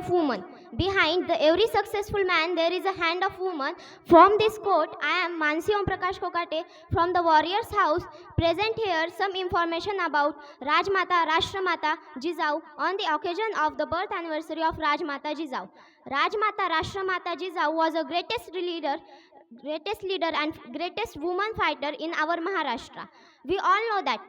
of woman. Behind the every successful man, there is a hand of woman. From this quote, I am Mansi Om Prakash Kokate from the Warriors House. Present here some information about Rajmata Rashtramata Jizau on the occasion of the birth anniversary of Rajmata Jizau. Rajmata Rashtramata Jizau was the greatest leader greatest leader and greatest woman fighter in our Maharashtra. We all know that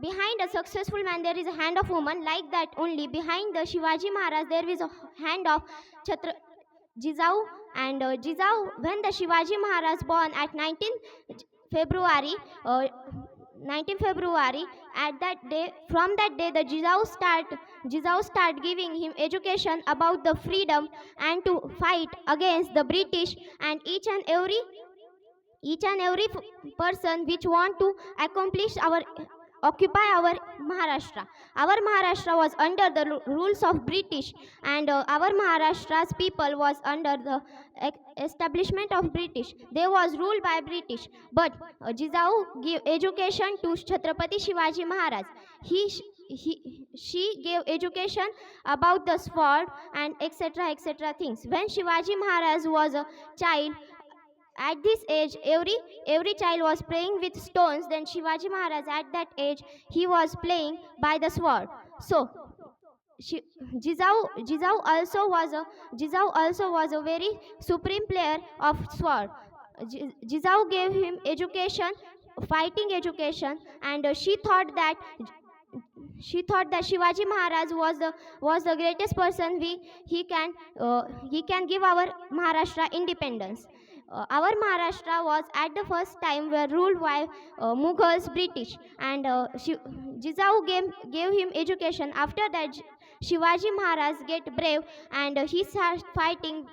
behind a successful man there is a hand of woman. Like that only behind the Shivaji Maharaj there is a hand of Chhatra Jizau and uh, Jizau when the Shivaji Maharaj born at 19 February uh, 19 February at that day from that day the Jizau start Jizau start giving him education about the freedom and to fight against the British and each and every each and every person which want to accomplish our occupy our Maharashtra. Our Maharashtra was under the rules of British and uh, our Maharashtra's people was under the establishment of British. They was ruled by British. But uh, Jizau gave education to Chhatrapati Shivaji Maharaj. He, he, she gave education about the sword and etc etc things. When Shivaji Maharaj was a child, at this age every every child was playing with stones then shivaji maharaj at that age he was playing by the sword so Shi- Jizau, Jizau also was a Jizau also was a very supreme player of sword. Ji- Jizau gave him education, fighting education, and she thought that she thought that Shivaji Maharaj was the was the greatest person we he can uh, he can give our Maharashtra independence. Uh, our Maharashtra was at the first time were ruled by uh, Mughals, British, and uh, Jizau gave, gave him education. After that, Shivaji Maharaj get brave and uh, he starts fighting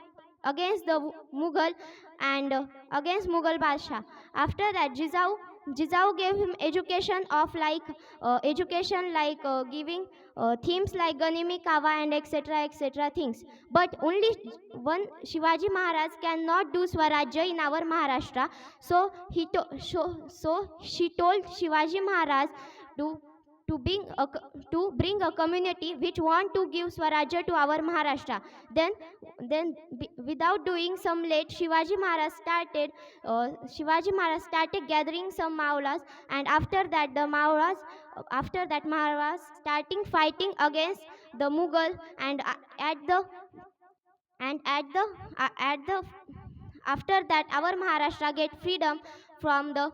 against the Mughal and uh, against Mughal Basha. After that, Jizau Jizao gave him education of like uh, education like uh, giving uh, themes like Ganimi Kawa and etc etc things. But only one Shivaji Maharaj cannot do Swarajya in our Maharashtra. So he to- so, so she told Shivaji Maharaj to to bring a to bring a community which want to give Swarajya to our Maharashtra. Then then without doing some late Shivaji Maharaj started uh, Shivaji Maharaj started gathering some Maulas and after that the Maulas after that Maharaj starting fighting against the Mughal. And at the and at the at the after that our Maharashtra get freedom from the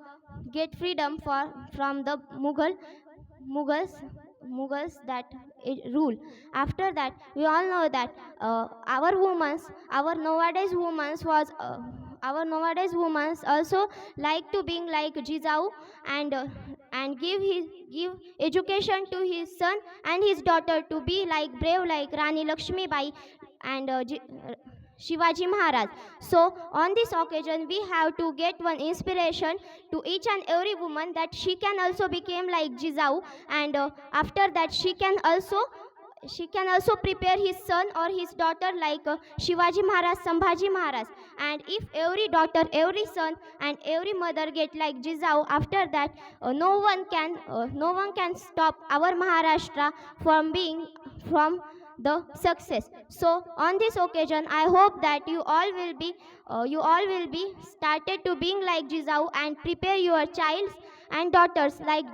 get freedom for from the Mughal Mughals Mughals that rule. After that, we all know that uh, our women, our nowadays women was uh, our nowadays women also like to being like Jizau and uh, and give his give education to his son and his daughter to be like brave like Rani Lakshmi Bai and uh, Shivaji Maharaj. So on this occasion, we have to get one inspiration to each and every woman that she can also become like Jizau, and uh, after that she can also she can also prepare his son or his daughter like uh, Shivaji Maharaj, Sambhaji Maharaj. And if every daughter, every son, and every mother get like Jizau, after that, uh, no one can uh, no one can stop our Maharashtra from being from the success. So on this occasion i hope that you all will be uh, you all will be started to being like jizau and prepare your childs and daughters like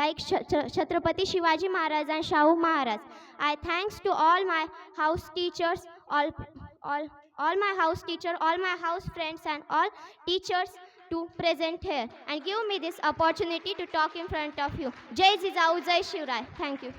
like Ch- Ch- chhatrapati shivaji maharaj and shahu maharaj. I thanks to all my house teachers all all all my house teacher all my house friends and all teachers to present here. And give me this opportunity to talk in front of you. Jai jizau jai shivrai thank you